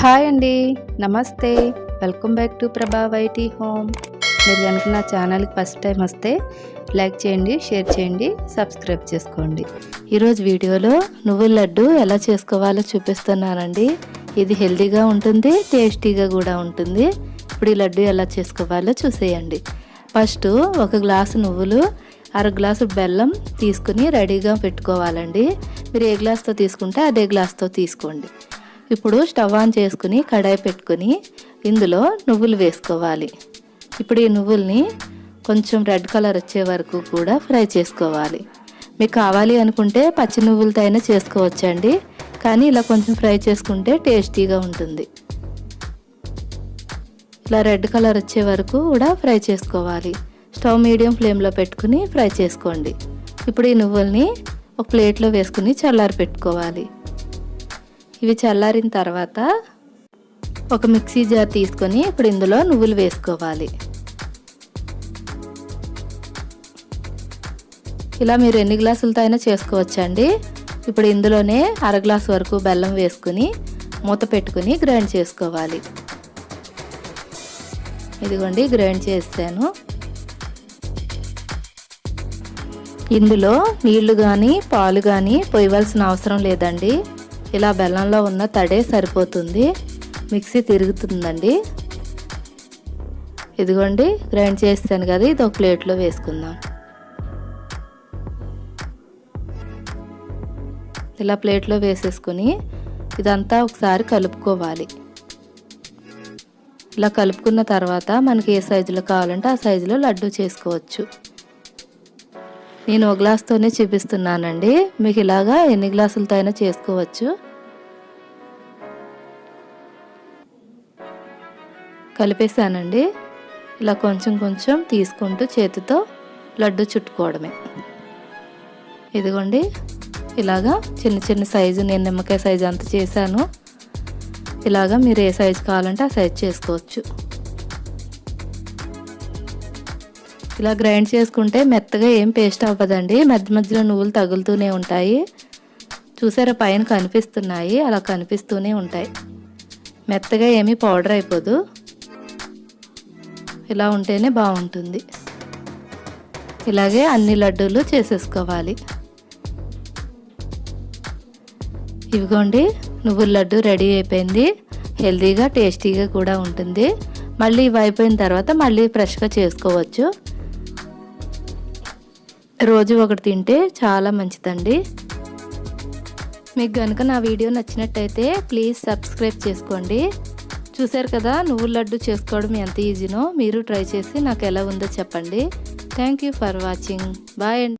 Hi అండి. నమస్తే. Welcome back to Prabha YT home. మీరు కనుక నా ఛానల్కి ఫస్ట్ టైం వస్తే లైక్ చేయండి షేర్ చేయండి సబ్స్క్రైబ్ చేసుకోండి. ఈరోజు వీడియోలో నువ్వుల లడ్డు ఎలా చేసుకోవాలో చూపిస్తున్నానండి. ఇది హెల్దీగా ఉంటుంది టేస్టీగా కూడా ఉంటుంది. ఇప్పుడు ఈ లడ్డు ఎలా చేసుకోవాలో చూసేయండి. ఫస్ట్ ఒక గ్లాసు నువ్వులు అర గ్లాసు బెల్లం తీసుకుని రెడీగా పెట్టుకోవాలండి. మీరు ఏ గ్లాస్తో తీసుకుంటే అదే గ్లాస్తో తీసుకోండి. ఇప్పుడు స్టవ్ ఆన్ చేసుకుని కడాయి పెట్టుకుని ఇందులో నువ్వులు వేసుకోవాలి. ఇప్పుడు ఈ నువ్వుల్ని కొంచెం రెడ్ కలర్ వచ్చే వరకు కూడా ఫ్రై చేసుకోవాలి. మీకు కావాలి అనుకుంటే పచ్చి నువ్వులతో అయినా చేసుకోవచ్చండి కానీ ఇలా కొంచెం ఫ్రై చేసుకుంటే టేస్టీగా ఉంటుంది. ఇలా రెడ్ కలర్ వచ్చే వరకు కూడా ఫ్రై చేసుకోవాలి. స్టవ్ మీడియం ఫ్లేమ్లో పెట్టుకుని ఫ్రై చేసుకోండి. ఇప్పుడు ఈ నువ్వుల్ని ఒక ప్లేట్లో వేసుకుని చల్లారి పెట్టుకోవాలి. ఇవి చల్లారిన తర్వాత ఒక మిక్సీ జార్ తీసుకొని ఇప్పుడు ఇందులో నువ్వులు వేసుకోవాలి. ఇలా మీరు ఎన్ని గ్లాసులతో అయినా చేసుకోవచ్చండి. ఇప్పుడు ఇందులోనే అర గ్లాస్ వరకు బెల్లం వేసుకుని మూత పెట్టుకుని గ్రైండ్ చేసుకోవాలి. ఇదిగోండి గ్రైండ్ చేస్తాను ఇందులో నీళ్ళు కానీ పాలు కానీ పోయవలసిన అవసరం లేదండి. ఇలా బెల్లంలో ఉన్న తడే సరిపోతుంది. మిక్సీ తిరుగుతుందండి. ఇదిగోండి గ్రైండ్ చేస్తాను కదా ఇది ఒక ప్లేట్లో వేసుకుందాం. ఇలా ప్లేట్లో వేసేసుకుని ఇదంతా ఒకసారి కలుపుకోవాలి. ఇలా కలుపుకున్న తర్వాత మనకి ఏ సైజులో కావాలంటే ఆ సైజులో లడ్డు చేసుకోవచ్చు. నేను ఒక గ్లాస్తోనే చూపిస్తున్నానండి. మీకు ఇలాగా ఎన్ని గ్లాసులతో అయినా చేసుకోవచ్చు. కలిపేసానండి ఇలా కొంచెం కొంచెం తీసుకుంటూ చేతితో లడ్డు చుట్టుకోవడమే. ఇదిగోండి. ఇలాగా చిన్న చిన్న సైజు నేను నిమ్మకాయ సైజు అంత చేశాను. ఇలాగా మీరు ఏ సైజు కావాలంటే ఆ సైజు చేసుకోవచ్చు. ఇలా గ్రైండ్ చేసుకుంటే మెత్తగా ఏం పేస్ట్ అవ్వదండి. మధ్య మధ్యలో నువ్వులు తగులుతూనే ఉంటాయి. చూసారా పైన కనిపిస్తున్నాయి. అలా కనిపిస్తూనే ఉంటాయి. మెత్తగా ఏమీ పౌడర్ అయిపోదు. ఇలా ఉంటేనే బాగుంటుంది. ఇలాగే అన్ని లడ్డూలు చేసేసుకోవాలి. ఇవిగోండి నువ్వుల లడ్డు రెడీ అయిపోయింది. హెల్తీగా టేస్టీగా కూడా ఉంటుంది. మళ్ళీ ఇవి అయిపోయిన తర్వాత మళ్ళీ ఫ్రెష్గా చేసుకోవచ్చు. రోజు ఒకటి తింటే చాలా మంచిదండి. మీకు కనుక నా వీడియో నచ్చినట్టయితే ప్లీజ్ సబ్స్క్రైబ్ చేసుకోండి. చూశారు కదా నువ్వుల లడ్డు చేసుకోవడం ఎంత ఈజీనో మీరు ట్రై చేసి నాకు ఎలా ఉందో చెప్పండి. Thank you for watching. Bye అండి.